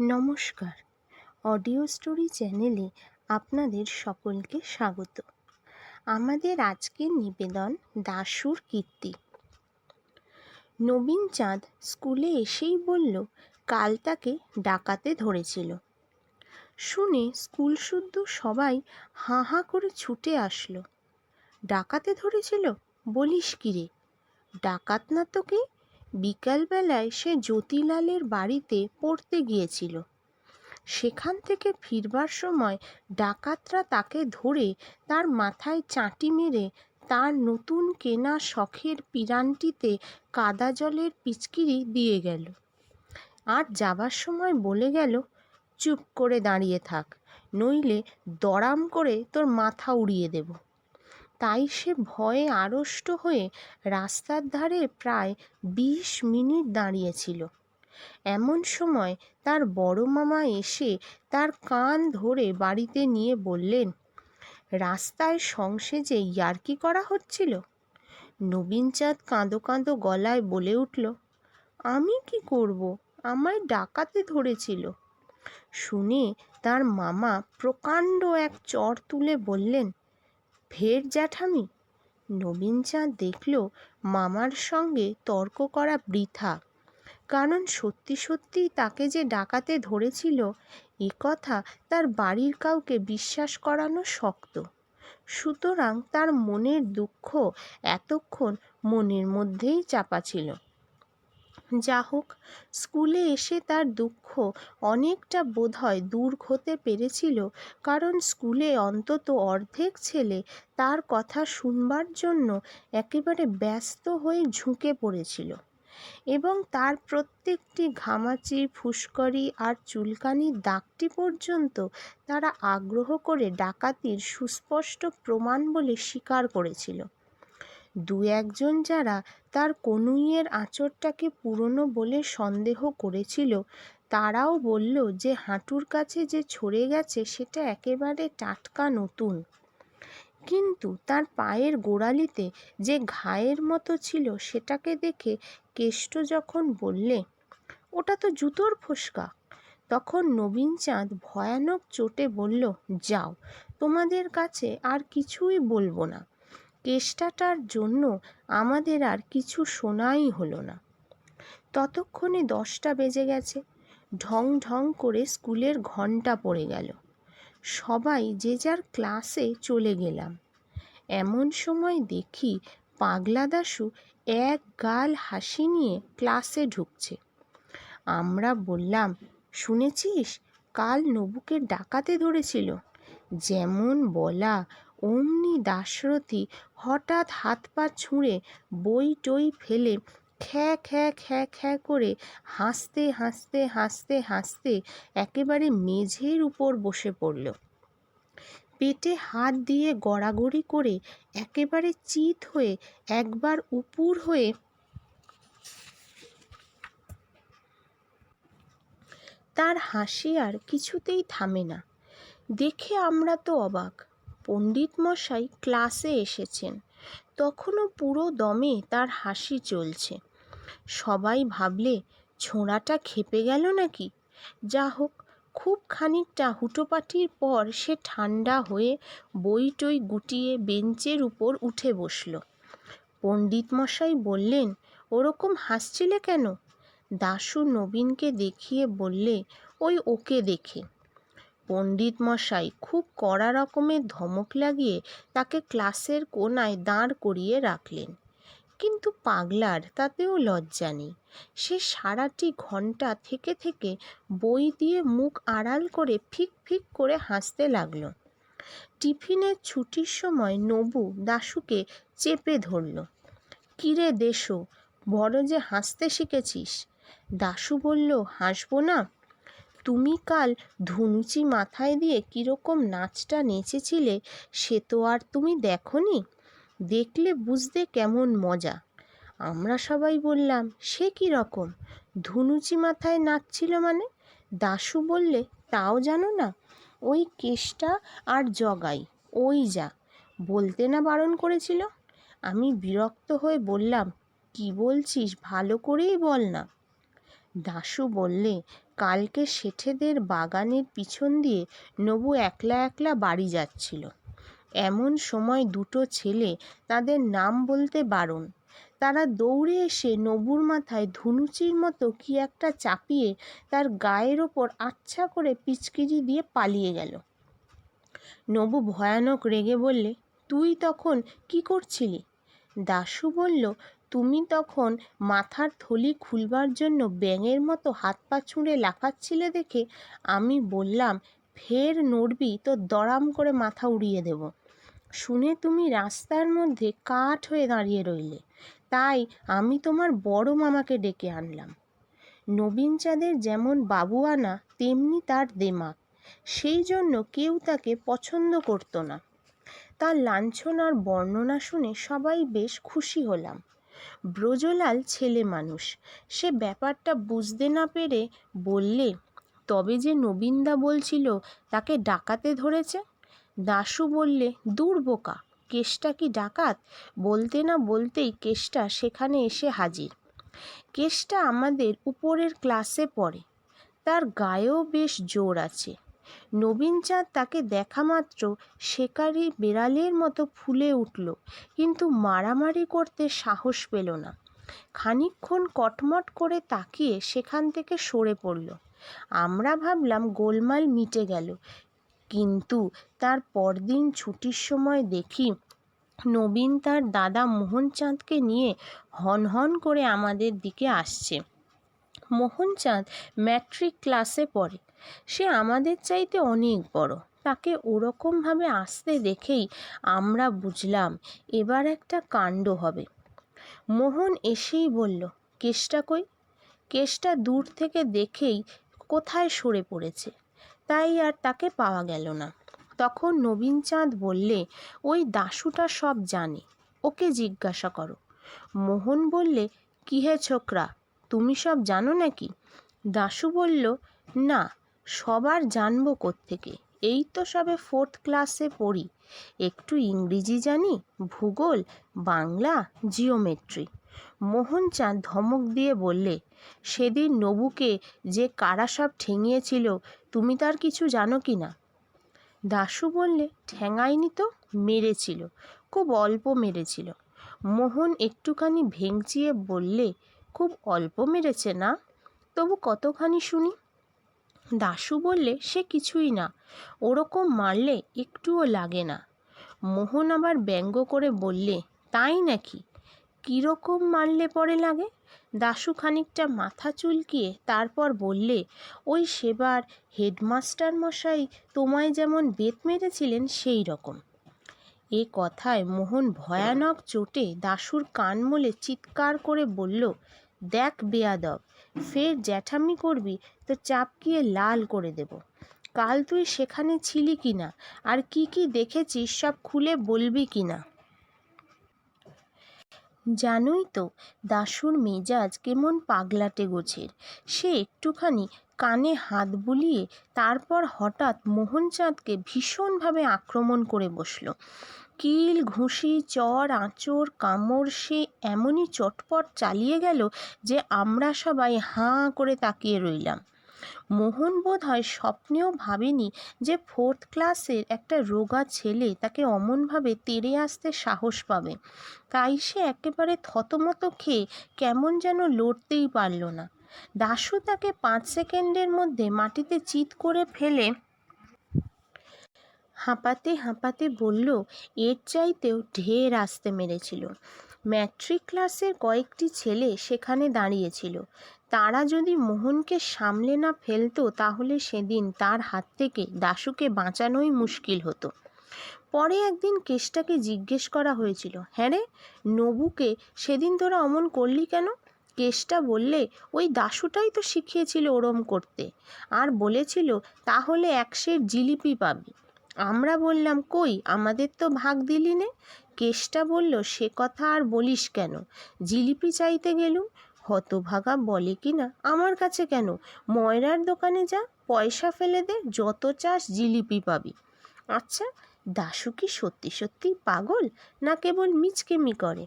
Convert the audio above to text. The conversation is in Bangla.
নমস্কার। অডিও স্টোরি চ্যানেলে আপনাদের সকলকে স্বাগত। আমাদের আজকের নিবেদন দাশুর কীর্তি। নবীন চাঁদ স্কুলে এসেই বলল, কাল তাকে ডাকাতে ধরেছিল। শুনে স্কুল শুদ্ধ সবাই হাঁ হাঁ করে ছুটে আসলো। ডাকাতে ধরেছিল? বলিস কি রে? ডাকাত না তো কি বিকালবেলায় সে জ্যোতিলালের বাড়িতে পড়তে গিয়েছিল। সেখান থেকে ফিরবার সময় ডাকাতরা তাকে ধরে তার মাথায় চাঁটি মেরে তার নতুন কেনা শখের পিরানটিতে কাদা জলের পিচকিরি দিয়ে গেল। আর যাবার সময় বলে গেল, চুপ করে দাঁড়িয়ে থাক, নইলে দড়াম করে তোর মাথা উড়িয়ে দেব। তাই সে ভয়ে আড়ষ্ট হয়ে রাস্তার ধারে প্রায় বিশ মিনিট দাঁড়িয়েছিল। এমন সময় তার বড় মামা এসে তার কান ধরে বাড়িতে নিয়ে বললেন, রাস্তায় সংসেজে ইয়ার্কি করা হচ্ছিল? নবীনচাঁদ কাঁদো কাঁদো গলায় বলে উঠল, আমি কি করব? আমায় ডাকাতে ধরেছিল। শুনে তার মামা প্রকাণ্ড এক চর তুলে বললেন ফের জ্যাঠামি? নবীনচাঁদ দেখল মামার সঙ্গে তর্ক করা বৃথা। কারণ সত্যি সত্যিই তাকে যে ডাকাতে ধরেছিল, এ কথা তার বাড়ির কাউকে বিশ্বাস করানো শক্ত। সুতরাং তার মনের দুঃখ এতক্ষণ মনের মধ্যেই চাপা ছিল। যা হোক স্কুলে এসে তার দুঃখ অনেকটা বোধহয় দূর হতে পেরেছিল কারণ স্কুলে অন্তত অর্ধেক ছেলে তার কথা শুনবার জন্য একেবারে ব্যস্ত হয়ে ঝুঁকে পড়েছিল এবং তার প্রত্যেকটি ঘামাচি, ফুসকরি আর চুলকানির দাগটি পর্যন্ত তারা আগ্রহ করে ডাকাতির সুস্পষ্ট প্রমাণ বলে স্বীকার করেছিল। দু একজন যারা তার কনুইয়ের আঁচড়টাকে পুরনো বলে সন্দেহ করেছিল, তারাও বলল যে হাঁটুর কাছে যে ছড়ে গেছে সেটা একেবারে টাটকা নতুন। কিন্তু তার পায়ের গোড়ালিতে যে ঘায়ের মতো ছিল সেটাকে দেখে কেষ্ট যখন বললে, ওটা তো জুতোর ফোসকা। তখন নবীনচাঁদ ভয়ানক চোটে বলল, যাও, তোমাদের কাছে আর কিছুই বলব না। কেষ্টাটার জন্য আমাদের আর কিছু শোনাই হলো না। ততক্ষণে দশটা বেজে গেছে। ঢং ঢং করে স্কুলের ঘণ্টা পড়ে গেল। সবাই যে যার ক্লাসে চলে গেলাম। এমন সময় দেখি পাগলা দাশু এক গাল হাসি নিয়ে ক্লাসে ঢুকছে। আমরা বললাম, শুনেছিস? কাল নবুকে ডাকাতে ধরেছিল। যেমন বলা অমনি দাশরথী হঠাৎ হাত পা ছুঁড়ে বই টই ফেলে খ্যা খ্যা খ্যা খ্যা করে হাসতে হাসতে হাসতে হাসতে একেবারে মেঝের উপর বসে পড়ল। পেটে হাত দিয়ে গড়াগড়ি করে একেবারে চিত হয়ে একবার উপুর হয়ে তার হাসি আর কিছুতেই থামে না। দেখে আমরা তো অবাক। পণ্ডিত মশাই ক্লাসে এসেছেন। তখনও পুরো দমে তার হাসি চলছে। সবাই ভাবলে, ছোঁড়াটা খেপে গেল নাকি? যা হোক খুব খানিকটা হুটোপাটির পর সে ঠান্ডা হয়ে বই টই গুটিয়ে বেঞ্চের উপর উঠে বসল। পণ্ডিত মশাই বললেন, ওরকম হাসছিলে কেন? দাশু নবীনকে দেখিয়ে বললে, ওই ওকে দেখে। পণ্ডিত মশাই খুব কড়া রকমের ধমক লাগিয়ে তাকে ক্লাসের কোনায় দাঁড় করিয়ে রাখলেন। কিন্তু পাগলার তাতেও লজ্জা নেই। সে সারাটি ঘণ্টা থেকে থেকে বই দিয়ে মুখ আড়াল করে ফিক ফিক করে হাসতে লাগল। টিফিনের ছুটির সময় নবু দাশুকে চেপে ধরল, কিরে দেশো, বড় যে হাসতে শিখেছিস? দাশু বলল, হাসবো না? তুমি কাল ধুনুচি মাথায় দিয়ে কীরকম নাচটা নেচেছিলে সে তো আর তুমি দেখনি? দেখলে বুঝতে কেমন মজা। আমরা সবাই বললাম, সে কী রকম ধুনুচি মাথায় নাচছিল মানে? দাশু বললে, তাও জানো না, ওই কেষ্টা আর জগাই, ওই যা। বলতে না বারণ করেছিল? আমি বিরক্ত হয়ে বললাম, কি বলছিস? ভালো করেই বল না। দাশু বললে, কালকে শেঠেদের বাগানের পিছন দিয়ে নবু একলা একলা বাড়ি যাচ্ছিল। এমন সময় দুটো ছেলে তাদের নাম বলতে বারণ। তারা দৌড়ে এসে নবুর মাথায় ধুনুচির মতো কি একটা চাপিয়ে তার গায়ের ওপর আচ্ছা করে পিচকিরি দিয়ে পালিয়ে গেল। নবু ভয়ানক রেগে বললে, তুই তখন কি করছিলি? দাশু বলল তুমি তখন মাথার থলি খুলবার জন্য ব্যাঙের মতো হাত পা ছুঁড়ে লাফাচ্ছিলে দেখে আমি বললাম, ফের নড়বি, তো দড়াম করে মাথা উড়িয়ে দেব। শুনে তুমি রাস্তার মধ্যে কাঠ হয়ে দাঁড়িয়ে রইলে। তাই আমি তোমার বড় মামাকে ডেকে আনলাম। নবীন চাঁদের যেমন বাবু আনা তেমনি তার দেমাক সেই জন্য কেউ তাকে পছন্দ করতো না। তার লাঞ্ছনার বর্ণনা শুনে সবাই বেশ খুশি হলাম। ব্রজলাল ছেলে মানুষ। সে ব্যাপারটা বুঝতে না পেরে বললে, তবে যে নবীনদা বলছিল তাকে ডাকাতে ধরেছে? দাশু বললে, দূর বোকা, কেষ্টা কি ডাকাত? বলতে না বলতেই কেষ্টা সেখানে এসে হাজির। কেষ্টা আমাদের উপরের ক্লাসে পড়ে। তার গায়েও বেশ জোর আছে। নবীন চাঁদ তাকে দেখা মাত্র শেকারি বেড়ালের মতো ফুলে উঠল, কিন্তু মারামারি করতে সাহস পেল না। খানিকক্ষণ কটমট করে তাকিয়ে সেখান থেকে সরে পড়ল। আমরা ভাবলাম গোলমাল মিটে গেল, কিন্তু তার পরদিন ছুটির সময় দেখি নবীন তার দাদা মোহনচাঁদকে নিয়ে হনহন করে আমাদের দিকে আসছে। মোহনচাঁদ ম্যাট্রিক ক্লাসে পড়ে। সে আমাদের চাইতে অনেক বড়। তাকে ওরকমভাবে আসতে দেখেই আমরা বুঝলাম এবার একটা কাণ্ড হবে। মোহন এসেই বলল কেষ্টা কই? কেষ্টা দূর থেকে দেখেই কোথায় সরে পড়েছে, তাই আর তাকে পাওয়া গেল না। তখন নবীনচাঁদ বললে, ওই দাশুটা সব জানে, ওকে জিজ্ঞাসা করো। মোহন বললে কী হে ছোকরা, তুমি সব জানো নাকি? দাশু বলল, না সবার জানব কোত্থেকে? এই তো সবে ফোর্থ ক্লাসে পড়ি। একটু ইংরেজি জানি, ভূগোল, বাংলা জিওমেট্রি মোহনচাঁদ ধমক দিয়ে বললে, সেদিন নবুকে যে কারা সব ঠেঙিয়েছিল, তুমি তার কিছু জানো কি না? দাশু বললে ঠ্যাঙায়নি তো, মেরেছিল, খুব অল্প মেরেছিল। মোহন একটুখানি ভেঙচিয়ে বললে, খুব অল্প মেরেছে না? তবু কতখানি শুনি? দাশু বললে, সে কিছুই না। ওরকম মারলে একটুও লাগে না। মোহন আবার ব্যঙ্গ করে বললে, তাই নাকি? কীরকম মারলে পরে লাগে? দাশু খানিকটা মাথা চুলকিয়ে তারপর বললে, ওই সেবার হেডমাস্টার মশাই তোমায় যেমন বেত মেরেছিলেন সেই রকম। এ কথায় মোহন ভয়ানক চোটে দাশুর কান মলে চিৎকার করে বলল, দেখ বেয়াদব ফের জ্যাঠামি করবি? তো চাপকিয়ে লাল করে দেব। কাল তুই সেখানে ছিলি কি না? আর কি কি দেখেছিস সব খুলে বলবি কি না? জানোই তো, দাশুর মেজাজ কেমন পাগলাটে গোছের। সে একটুখানি কানে হাত বুলিয়ে তারপর হঠাৎ মোহনচাঁদকে ভীষণভাবে আক্রমণ করে বসল। কিল, ঘুষি, চর, আঁচড়, কামড়, সে এমনই চটপট চালিয়ে গেল যে আমরা সবাই হাঁ করে তাকিয়ে রইলাম। মোহন বোধ হয় স্বপ্নেও ভাবেনি যে ফোর্থ ক্লাসের একটা রোগা ছেলে তাকে অমনভাবে তেড়ে আসতে সাহস পাবে। তাই সে একেবারে থতমত খেয়ে কেমন যেন লড়তেই পারল না। দাশু তাকে পাঁচ সেকেন্ডের মধ্যে মাটিতে চিৎ করে ফেলে হাঁপাতে হাঁপাতে বলল, এর চাইতেও ঢের আসতে মেরেছিল। ম্যাট্রিক ক্লাসের কয়েকটি ছেলে সেখানে দাঁড়িয়েছিল। তারা যদি মোহনকে সামলে না ফেলতো, তাহলে সেদিন তার হাত থেকে দাশুকে বাঁচানোই মুশকিল হতো। পরে একদিন কেষ্টাকে জিজ্ঞেস করা হয়েছিল হ্যাঁ রে, নবুকে সেদিন তোরা অমন করলি কেন? কেষ্টা বললে, ওই দাশুটাই তো শিখিয়েছিল ওরম করতে। আর বলেছিল, তাহলে একশের জিলিপি পাবি। আমরা বললাম, কই, আমাদের তো ভাগ দিলি নে। কেষ্টা বলল, সে কথা আর বলিস কেন? জিলিপি চাইতে গেলুম, হতভাগা বলে কি না আমার কাছে কেন? ময়রার দোকানে যা, পয়সা ফেলে দে, যত চাস জিলিপি পাবি। আচ্ছা দাশু কি সত্যি সত্যি পাগল, না কেবল মিচকেমি করে?